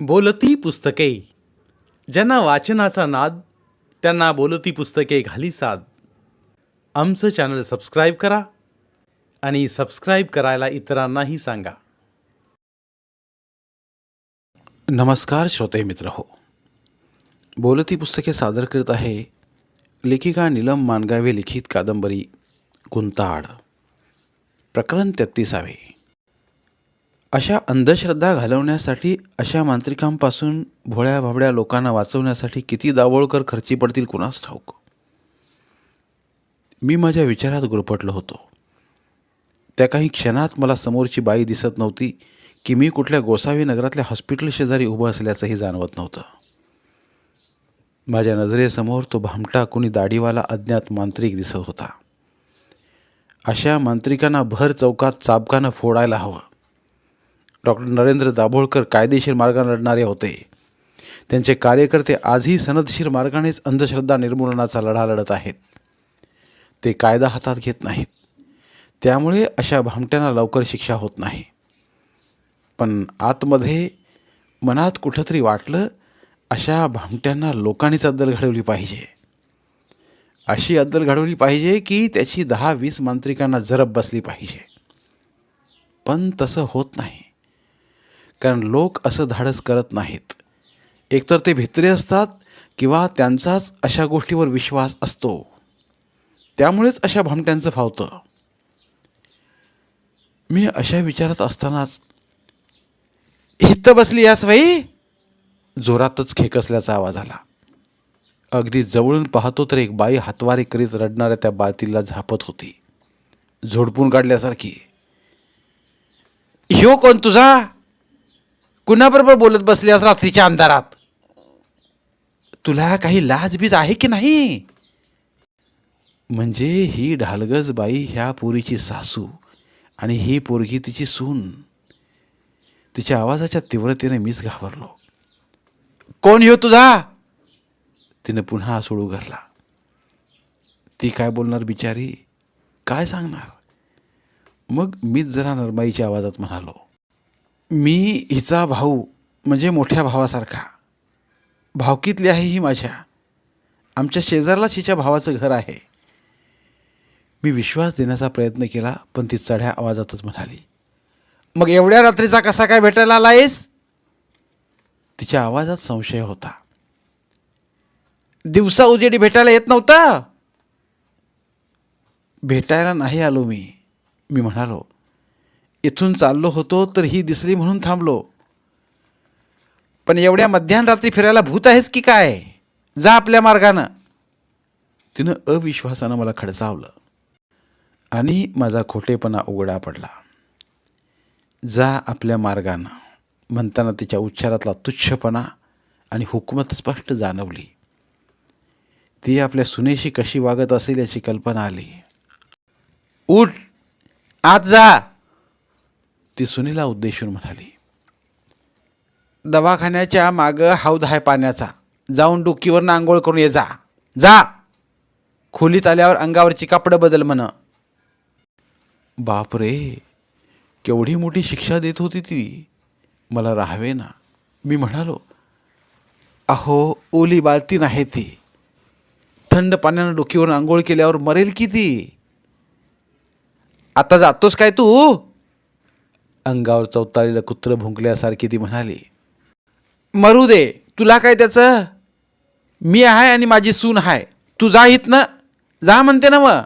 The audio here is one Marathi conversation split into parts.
बोलती पुस्तके. ज्यांना वाचनाचा नाद त्यांना बोलती पुस्तके घाली साद. आमचं चॅनल सबस्क्राईब करा आणि सबस्क्राईब करायला इतरांनाही सांगा. नमस्कार श्रोते मित्र हो. बोलती पुस्तके सादर करत आहे लेखिका नीलम मानगावे लिखित कादंबरी गुंताड. प्रकरण तेहतीसावे. अशा अंधश्रद्धा घालवण्यासाठी अशा मांत्रिकांपासून भोळ्या भाबड्या लोकांना वाचवण्यासाठी किती दाभोळकर खर्ची पडतील कुणास ठाऊक? मी माझ्या विचारात गुरफटलो होतो. त्या काही क्षणात मला समोरची बाई दिसत नव्हती की मी कुठल्या गोसावी नगरातल्या हॉस्पिटल शेजारी उभं असल्याचंही जाणवत नव्हतं. माझ्या नजरेसमोर तो भामटा कुणी दाढीवाला अज्ञात मांत्रिक दिसत होता. अशा मांत्रिकांना भर चौकात चाबकानं फोडायला हवं. डॉक्टर नरेंद्र दाभोळकर कायदेशीर मार्गाने लढणारे होते. त्यांचे कार्यकर्ते आजही सनदशीर मार्गानेच अंधश्रद्धा निर्मूलनाचा लढा लढत आहेत. ते कायदा हातात घेत नाहीत. त्यामुळे अशा भामट्यांना लवकर शिक्षा होत नाही. पण आतमध्ये मनात कुठंतरी वाटलं अशा भामट्यांना लोकांनीच अद्दल घडवली पाहिजे. अशी अद्दल घडवली पाहिजे की त्याची दहा वीस मांत्रिकांना जरब बसली पाहिजे. पण तसं होत नाही. कारण लोक असं धाडस करत नाहीत. एकतर ते भित्रे असतात किंवा त्यांचाच अशा गोष्टीवर विश्वास असतो. त्यामुळेच अशा भामट्यांचं फावतं. मी अशा विचारात असतानाच हित्त बसली यास बाई. जोरातच खेकसल्याचा आवाज आला. अगदी जवळून पाहतो तर एक बाई हातवारी करीत रडणाऱ्या त्या बाळतीला झापत होती. झोडपून काढल्यासारखी ह्यो कोण तुझा? कुणाबरोबर बोलत बसल्यास रात्रीच्या अंधारात? तुला काही लाजबीज आहे की नाही? म्हणजे ही ढालगज बाई ह्या पोरीची सासू आणि ही पोरगी तिची सून. तिच्या आवाजाच्या तीव्रतेने मीच घाबरलो. कोण येऊ तुझा? तिने पुन्हा सोडू घरला ती काय बोलणार बिचारी? काय सांगणार? मग मीच जरा नरमाईच्या आवाजात म्हणालो. मी हिचा भाऊ म्हणजे मोठ्या भावासारखा. भावकीतली आहे ही माझ्या. आमच्या शेजारलाच हिच्या भावाचं घर आहे. मी विश्वास देण्याचा प्रयत्न केला पण ती चढ्या आवाजातच म्हणाली मग एवढ्या रात्रीचा कसा काय भेटायला आलायस? तिच्या आवाजात संशय होता. दिवसा उजेडी भेटायला येत नव्हता? भेटायला नाही आलो मी मी म्हणालो. इथून चाललो होतो तर ही दिसली म्हणून थांबलो. पण एवढ्या मध्यानरात्री फिरायला भूत आहेस की काय? जा आपल्या मार्गानं. तिनं अविश्वासानं मला खडसावलं आणि माझा खोटेपणा उघडा पडला. जा आपल्या मार्गानं म्हणताना तिच्या उच्चारातला तुच्छपणा आणि हुकमत स्पष्ट जाणवली. ती आपल्या सुनेशी कशी वागत असेल याची कल्पना आली. उठ आत जा! ती सुनीला उद्देशून म्हणाली दवाखान्याच्या मागं हौद आहे पाण्याचा. जाऊन डोकीवरनं आंघोळ करून ये जा. जा. खोलीत आल्यावर अंगावरची कापडं बदल म्हण. बापरे केवढी मोठी शिक्षा देत होती ती. मला राहावे ना. मी म्हणालो अहो ओली बालती नाही ती. थंड पाण्यानं डोकीवर आंघोळ केल्यावर मरेल की ती? आता जातोस काय तू? अंगावर चौताळीला कुत्र भुंकल्यासारखी ती म्हणाली मरू दे तुला काय त्याचं? मी आहे आणि माझी सून आहे. तू जा ना जा म्हणते ना मग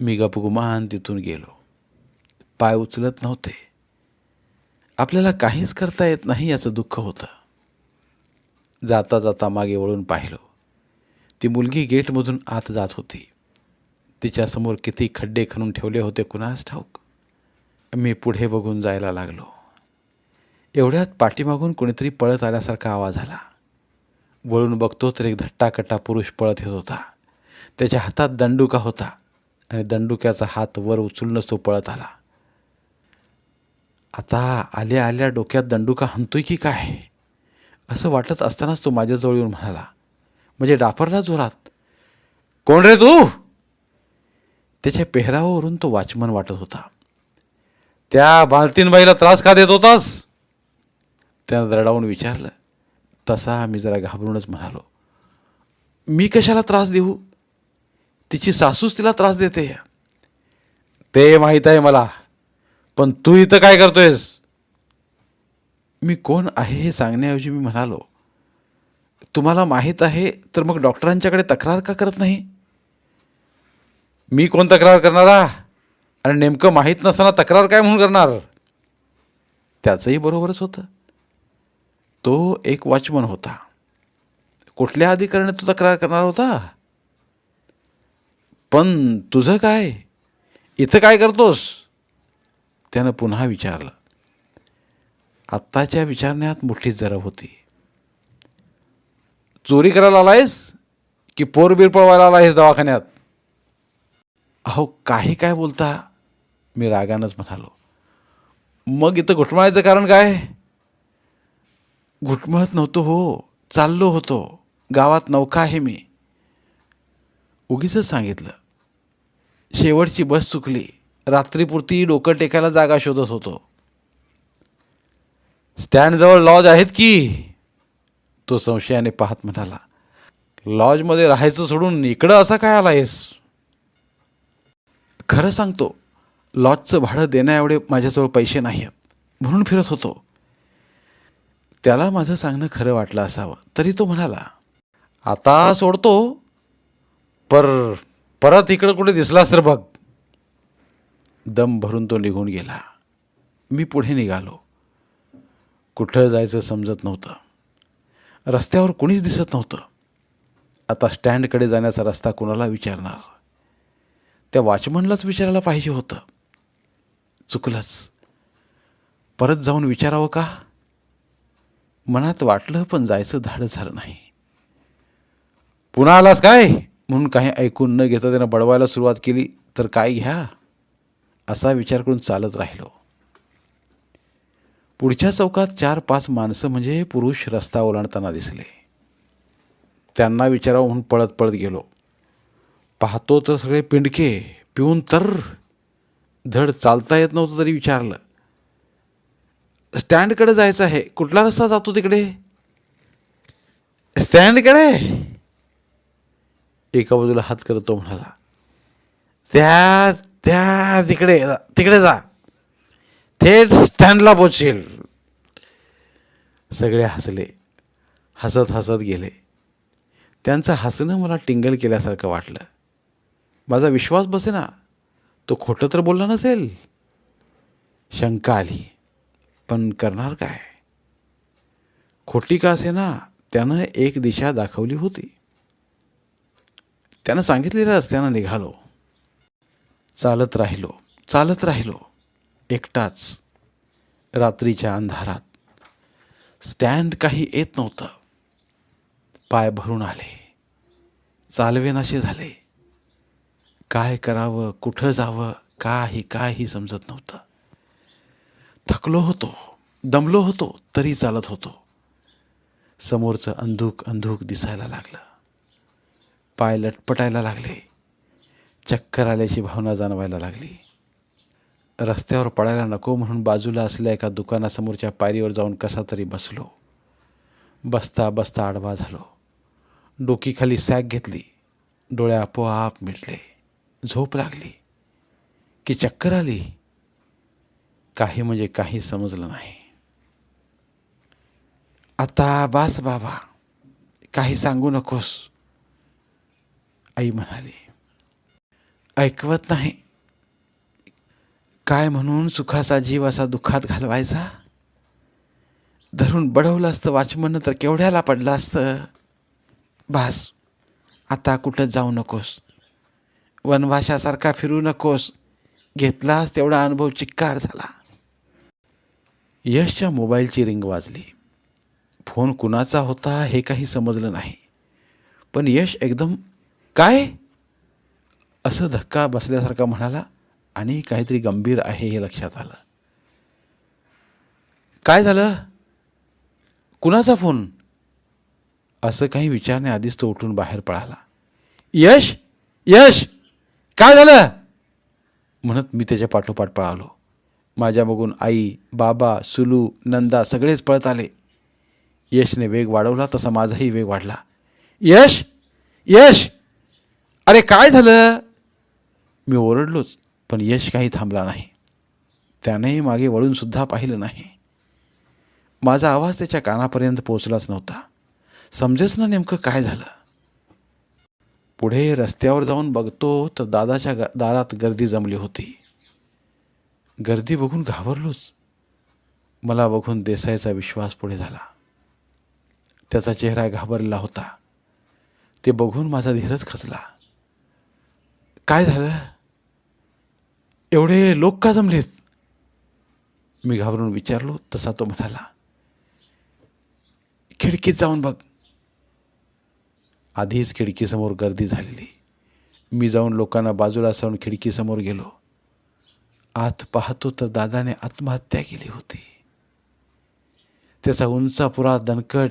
मी गपगुमान तिथून गेलो. पाय उचलत नव्हते. आपल्याला काहीच करता येत नाही याचं दुःख होतं. जाता जाता मागे वळून पाहिलो. ती मुलगी गेटमधून आत जात होती. तिच्यासमोर किती खड्डे खणून ठेवले होते कुणास ठाऊक? मी पुढे बघून जायला लागलो. एवढ्यात पाठीमागून कोणीतरी पळत आल्यासारखा आवाज आला. वळून बघतो तर एक धट्टाकट्टा पुरुष पळत येत होता. त्याच्या हातात दंडुका होता आणि दंडुक्याचा हात वर उचलूनच तो पळत आला. आता आल्या आल्या डोक्यात दंडुका हणतोय की काय? असं वाटत असतानाच तो माझ्याजवळ येऊन म्हणाला. म्हणजे डाफरला जोरात. कोण रे तू? त्याच्या पेहरावावरून तो वॉचमन वाटत होता. त्या बालतीनबाईला त्रास का देत होतास? त्यानं दरडावून विचारलं. तसा मी जरा घाबरूनच म्हणालो मी कशाला त्रास देऊ? तिची सासूच तिला त्रास देते. ते माहीत आहे मला पण तू इथं काय करतोयस? मी कोण आहे हे सांगण्याऐवजी मी म्हणालो तुम्हाला माहीत आहे तर मग डॉक्टरांच्याकडे तक्रार का करत नाही? मी कोण तक्रार करणारा? आणि नेमकं माहीत नसताना तक्रार काय म्हणून करणार? त्याचंही बरोबरच होतं. तो एक वॉचमन होता. कुठल्या अधिकाऱ्याने तू तक्रार करणार होता? पण तुझं काय? इथं काय करतोस? त्यानं पुन्हा विचारलं. आत्ताच्या विचारण्यात मोठी जरब होती. चोरी करायला आलायस? की पोरबीर पळवायला आलायस दवाखान्यात? अहो काही काय बोलता? मी रागानंच म्हणालो. मग इथं घुटमळायचं कारण काय? घुटमळत नव्हतो हो चाललो होतो. गावात नौका आहे मी. उगीच सांगितलं. शेवटची बस चुकली. रात्रीपुरती डोकं टेकायला जागा शोधत होतो. स्टँडजवळ लॉज आहेत की? तो संशयाने पाहत म्हणाला. लॉजमध्ये राहायचं सोडून इकडं असा काय आला आहेस खरं सांगतो लॉजचं भाडं देण्याएवढे माझ्याजवळ पैसे नाही आहेत म्हणून फिरत होतो. त्याला माझं सांगणं खरं वाटलं असावं. तरी तो म्हणाला आता सोडतो पर परत इकडं कुठे दिसलास तर बघ. दम भरून तो निघून गेला. मी पुढे निघालो. कुठं जायचं समजत नव्हतं. रस्त्यावर कुणीच दिसत नव्हतं. आता स्टँडकडे जाण्याचा रस्ता कुणाला विचारणार? त्या वॉचमनलाच विचारायला पाहिजे होतं. चुकलंच. परत जाऊन विचारावं का? मनात वाटलं पण जायचं धाड झालं नाही. पुन्हा आलास काय? म्हणून काही ऐकून न घेता त्यानं बडवायला सुरुवात केली. तर काय घ्या? असा विचार करून चालत राहिलो. पुढच्या चौकात चार पाच माणसं म्हणजे पुरुष रस्ता ओलांडताना दिसले. त्यांना विचारावं म्हणून पळत पळत गेलो. पाहतो तर सगळे पिंडके पिऊन तर धड चालता येत नव्हतं तरी विचारलं. स्टँडकडे जायचं आहे. कुठला रस्ता जातो तिकडे? स्टँडकडे? एका बाजूला हात करत तो म्हणाला त्या त्या तिकडे तिकडे जा. थेट स्टँडला पोचेल सगळे हसले. हसत हसत गेले. त्यांचं हसणं मला टिंगल केल्यासारखं वाटलं. माझा विश्वास बसे ना तो खोटं तर बोलला नसेल. शंका आली. पण करणार काय? खोटी का असे ना त्यानं एक दिशा दाखवली होती. त्यानं सांगितलेल्या रस्त्यानं निघालो. चालत राहिलो चालत राहिलो. एकटाच रात्रीच्या अंधारात. स्टँड काही येत नव्हतं. पाय भरून आले. चालवेनाशे झाले. काय करावं कुठं जावं काही काही समजत नव्हतं. थकलो होतो दमलो होतो तरी चालत होतो. समोरचं अंधूक अंधूक दिसायला लागलं. पाय लटपटायला लागले. चक्कर आल्याची भावना जाणवायला लागली. रस्त्यावर पडायला नको म्हणून बाजूला असलेल्या एका दुकानासमोरच्या पायरीवर जाऊन कसा तरी बसलो. बसता बसता आडवा झालो. डोकीखाली सॅक घेतली. डोळे आपोआप मिटले. झोप लागली की चक्कर आली. काही म्हणजे काही समजलं नाही. आता बास बाबा काही सांगू नकोस आई म्हणाली. ऐकवत नाही. काय म्हणून सुखाचा जीव असा दुःखात घालवायचा? धरून बडवलं असतं वाचमन तर केवढ्याला पडलं असतं? बास आता कुठं जाऊ नकोस. वनवाशासारखा फिरू नकोस. घेतलास तेवढा अनुभव चिक्कार झाला. यशच्या मोबाईलची रिंग वाजली. फोन कुणाचा होता हे काही समजलं नाही. पण यश एकदम काय? असं धक्का बसल्यासारखा म्हणाला आणि काहीतरी गंभीर आहे हे लक्षात आलं. काय झालं? कुणाचा फोन? असं काही विचारण्याआधीच तो उठून बाहेर पळाला. यश? यश? काय झालं? म्हणत मी त्याच्या पाठोपाठ पळालो. माझ्या बघून आई बाबा सुलू नंदा सगळेच पळत आले. यशने वेग वाढवला तसा माझाही वेग वाढला. यश? यश? अरे काय झालं? मी ओरडलोच पण यश काही थांबला नाही. त्यानेही मागे वळूनसुद्धा पाहिलं नाही. माझा आवाज त्याच्या कानापर्यंत पोचलाच नव्हता. समजेच ना नेमकं काय झालं? पुढे रस्त्यावर जाऊन बघतो तर दादाच्या ग- दारात गर्दी जमली होती. गर्दी बघून घाबरलोच. मला बघून देसाईचा विश्वास पुढे झाला. त्याचा चेहरा घाबरलेला होता. ते बघून माझा धीरच खचला. काय झालं? एवढे लोक का जमलेत? मी घाबरून विचारलो तसा तो म्हणाला. खिडकीत जाऊन बघ. आधीच खिडकीसमोर गर्दी झालेली. मी जाऊन लोकांना बाजूला सारून खिडकीसमोर गेलो. आत पाहतो तर दादाने आत्महत्या केली होती. त्याचा उंचा पुरा दणकट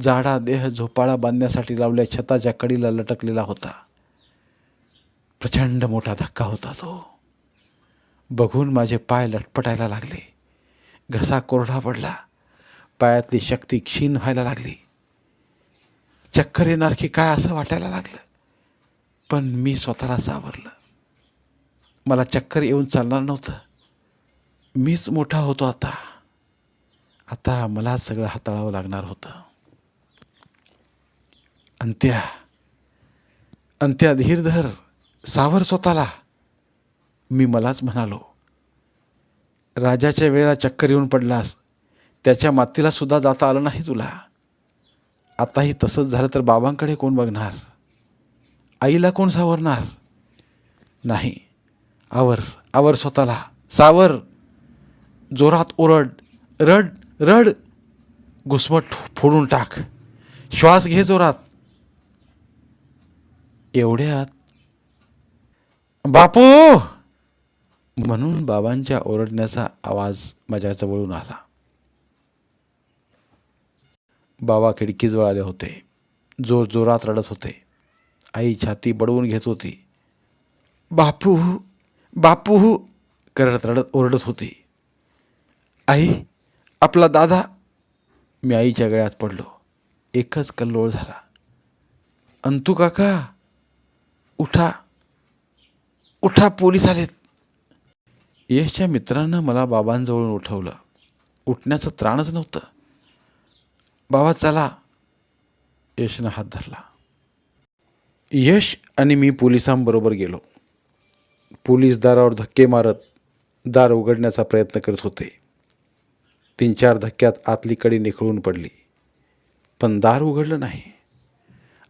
जाडा देह झोपाळा बांधण्यासाठी लावल्या छताच्या कडीला लटकलेला होता. प्रचंड मोठा धक्का होता तो. बघून माझे पाय लटपटायला लागले. घसा कोरडा पडला. पायातली शक्ती क्षीण व्हायला लागली. चक्कर येणार की काय असं वाटायला लागलं. पण मी स्वतःला सावरलं. मला चक्कर येऊन चालणार नव्हतं. मीच मोठा होतो आता. आता मला सगळं हाताळावं लागणार होतं. अंत्या अंत्या धीर धर सावर स्वतःला. मी मलाच म्हणालो राजाच्या वेळेला चक्कर येऊन पडलास. त्याच्या मातीला सुद्धा जाता आलं नाही तुला. आताही तसंच झालं तर बाबांकडे कोण बघणार? आईला कोण सावरणार? नाही. आवर आवर स्वतःला. सावर. जोरात ओरड. रड रड. घुसमट फोडून टाक. श्वास घे जोरात. एवढ्यात बापू! म्हणून बाबांच्या ओरडण्याचा आवाज माझ्याजवळून आला. बाबा खिडकीजवळ आले होते. जोर जोरात रडत होते. आई छाती बडवून घेत होती. बापू बापू करत रडत ओरडत होती. आई आपला दादा. मी आईच्या गळ्यात पडलो. एकच कल्लोळ झाला. अंतू काका उठा. उठा पोलीस आलेत. यशच्या मित्रानं मला बाबांजवळून उठवलं. उठण्याचं त्राणच नव्हतं. बाबा चला. यशनं हात धरला. यश आणि मी पोलिसांबरोबर गेलो. पोलीस दारावर धक्के मारत दार उघडण्याचा प्रयत्न करत होते. तीन चार धक्क्यात आतली कडी निखळून पडली. पण दार उघडलं नाही.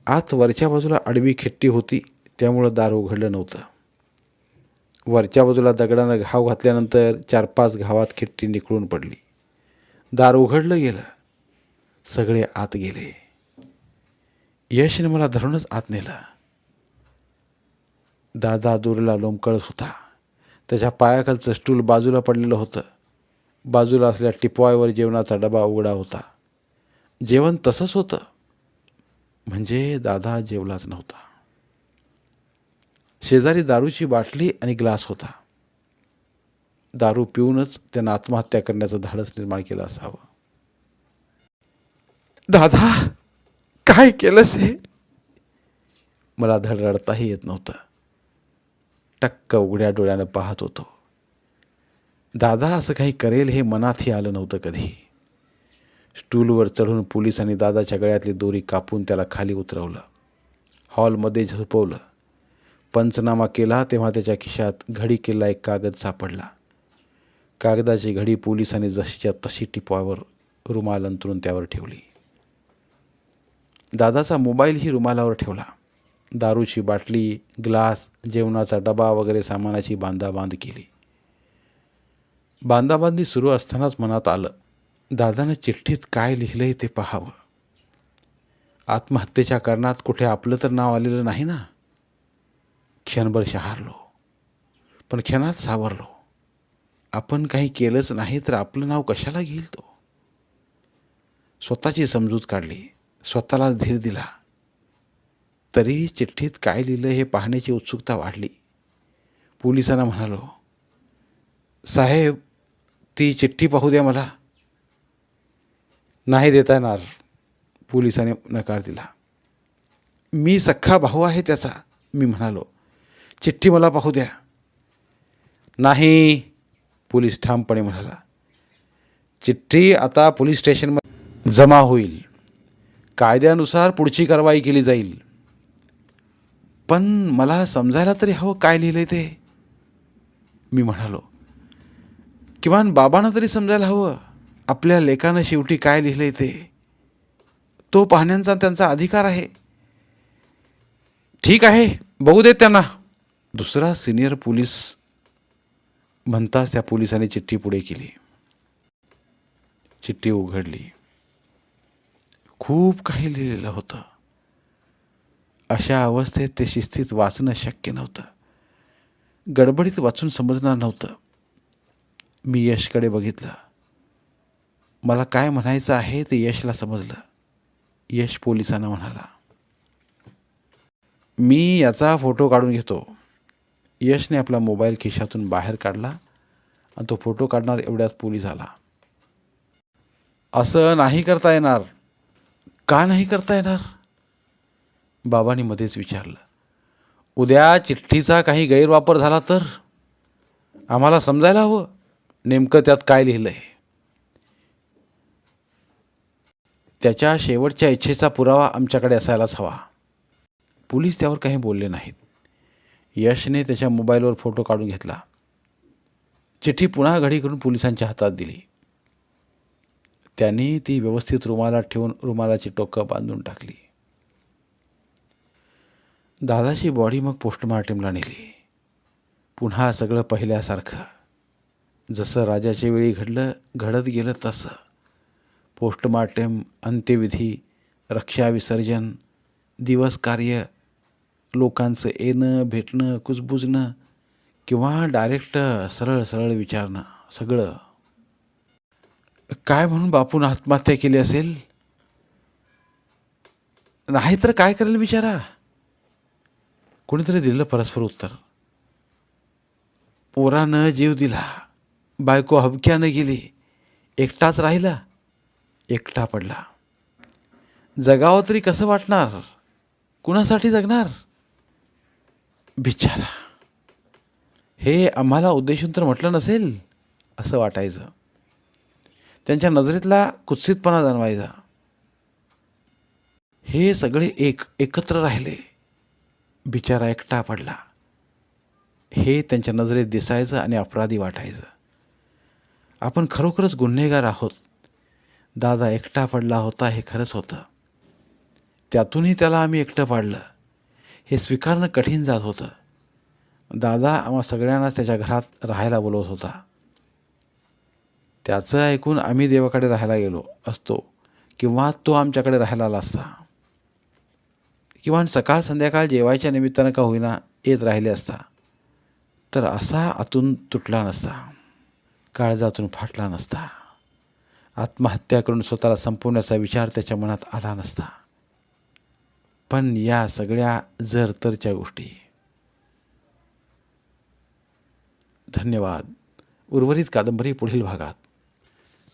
आत वरच्या बाजूला आडवी खिट्टी होती त्यामुळं दार उघडलं नव्हतं. वरच्या बाजूला दगडानं घाव घातल्यानंतर चार पाच घावात खिट्टी निखळून पडली. दार उघडलं गेलं. सगळे आत गेले. यशने मला धरूनच आत नेलं. दादा दूरला लोंबकळत होता. त्याच्या पायाखालचं स्टूल बाजूला पडलेलं होतं. बाजूला असल्या टिपवायवर जेवणाचा डबा उघडा होता. जेवण तसंच होतं. म्हणजे दादा जेवलाच नव्हता. शेजारी दारूची बाटली आणि ग्लास होता. दारू पिऊनच त्यानं आत्महत्या करण्याचं धाडस निर्माण केलं असावं. दादा काय केलंस हे? मला धड रडताही येत नव्हतं. टक्क उघड्या डोळ्यानं पाहत होतो. दादा असं काही करेल हे मनातही आलं नव्हतं कधी. स्टूलवर चढून पोलिसांनी दादाच्या गळ्यातली दोरी कापून त्याला खाली उतरवलं. हॉलमध्ये झोपवलं. पंचनामा केला तेव्हा त्याच्या खिशात घडी केला एक कागद सापडला. कागदाची घडी पोलिसांनी जशीच्या तशी टिपवावर रुमाल अंतरून त्यावर ठेवली. दादाचा मोबाईलही रुमालावर ठेवला. दारूची बाटली ग्लास जेवणाचा डबा वगैरे सामानाची बांधाबांध केली. बांधाबांधी सुरू असतानाच मनात आलं दादानं चिठ्ठीत काय लिहिलंय ते पाहावं. आत्महत्येच्या कारणात कुठे आपलं तर नाव आलेलं नाही ना? क्षणभर शहारलो पण क्षणात सावरलो. आपण काही केलंच नाही तर आपलं नाव कशाला घेईल तो? स्वतःची समजूत काढली. स्वतःला धीर दिला. तरी चिठ्ठीत काय लिहिलं हे पाहण्याची उत्सुकता वाढली. पोलिसांना म्हणालो साहेब ती चिठ्ठी पाहू द्या मला. नाही देता येणार पोलिसाने नकार दिला. मी सख्खा भाऊ आहे त्याचा मी म्हणालो. चिठ्ठी मला पाहू द्या. नाही पोलीस ठामपणे म्हणाला. चिठ्ठी आता पोलीस स्टेशनमध्ये जमा होईल. कायद्यानुसार पुढची कारवाई केली जाईल. पण मला समजायला तरी हवं काय लिहिलं ते. मी म्हणालो किमान बाबांना तरी समजायला हवं आपल्या लेखानं शेवटी काय लिहिलंय ते. तो पाहण्याचा त्यांचा अधिकार आहे. ठीक आहे बघू देत त्यांना. दुसरा सिनियर पोलीस म्हणताच त्या पोलिसाने चिठ्ठी पुढे केली. चिठ्ठी उघडली. खूप काही लिहिलेलं होतं. अशा अवस्थेत ते शिस्तीत वाचणं शक्य नव्हतं. गडबडीत वाचून समजणार नव्हतं. मी यशकडे बघितलं. मला काय म्हणायचं आहे ते यशला समजलं. यश पोलिसांना म्हणाला मी याचा फोटो काढून घेतो. यशने आपला मोबाईल खिशातून बाहेर काढला आणि तो फोटो काढणार एवढ्यात पोलीस आला. असं नाही करता येणार. का नाही करता येणार? बाबांनी मध्येच विचारलं उद्या चिठ्ठीचा काही गैरवापर झाला तर? आम्हाला समजायला हवं नेमकं त्यात काय लिहिलं आहे त्याच्या शेवटच्या इच्छेचा पुरावा आमच्याकडे असायलाच हवा. पोलीस त्यावर काही बोलले नाहीत. यशने त्याच्या मोबाईलवर फोटो काढून घेतला. चिठ्ठी पुन्हा घडी करून पोलिसांच्या हातात दिली. त्यांनी ती व्यवस्थित रुमालात ठेवून रुमालाची टोकं बांधून टाकली. दादाची बॉडी मग पोस्टमार्टमला नेली. पुन्हा सगळं पहिल्यासारखं. जसं राजाच्या वेळी घडलं घडत गेलं तसं. पोस्टमार्टम अंत्यविधी रक्षाविसर्जन दिवस कार्य लोकांचं येणं भेटणं कुजबुजणं किंवा डायरेक्ट सरळ सरळ विचारणं सगळं. काय म्हणून बापून आत्महत्या केली असेल? नाही तर काय करेल विचारा कोणीतरी दिलं परस्पर उत्तर. पोरानं जीव दिला बायको हबक्यानं गेली एकटाच राहिला एकटा पडला. जगावं तरी कसं वाटणार? कुणासाठी जगणार? बिचारा. हे आम्हाला उद्देशून तर म्हटलं नसेल असं वाटायचं. त्यांच्या नजरेतला कुत्सितपणा जाणवायचा. हे सगळे एक एकत्र राहिले. बिचारा एकटा पडला. हे त्यांच्या नजरेत दिसायचं आणि अपराधी वाटायचं. आपण खरोखरच गुन्हेगार आहोत. दादा एकटा पडला होता हे खरंच होतं. त्यातूनही त्याला आम्ही एकटं पाडलं. हे स्वीकारणं कठीण जात होतं. दादा आम्हा सगळ्यांनाच त्याच्या घरात राहायला बोलवत होता. त्याचं ऐकून आम्ही देवाकडे राहायला गेलो असतो. किंवा तो आमच्याकडे राहायला आला असता. किंवा सकाळ संध्याकाळ जेवायच्या निमित्तानं का होईना येत राहिले असता. तर असा आतून तुटला नसता. काळजातून फाटला नसता. आत्महत्या करून स्वतःला संपवण्याचा विचार त्याच्या मनात आला नसता. पण या सगळ्या जर तरच्या गोष्टी. धन्यवाद. उर्वरित कादंबरी पुढील भागात.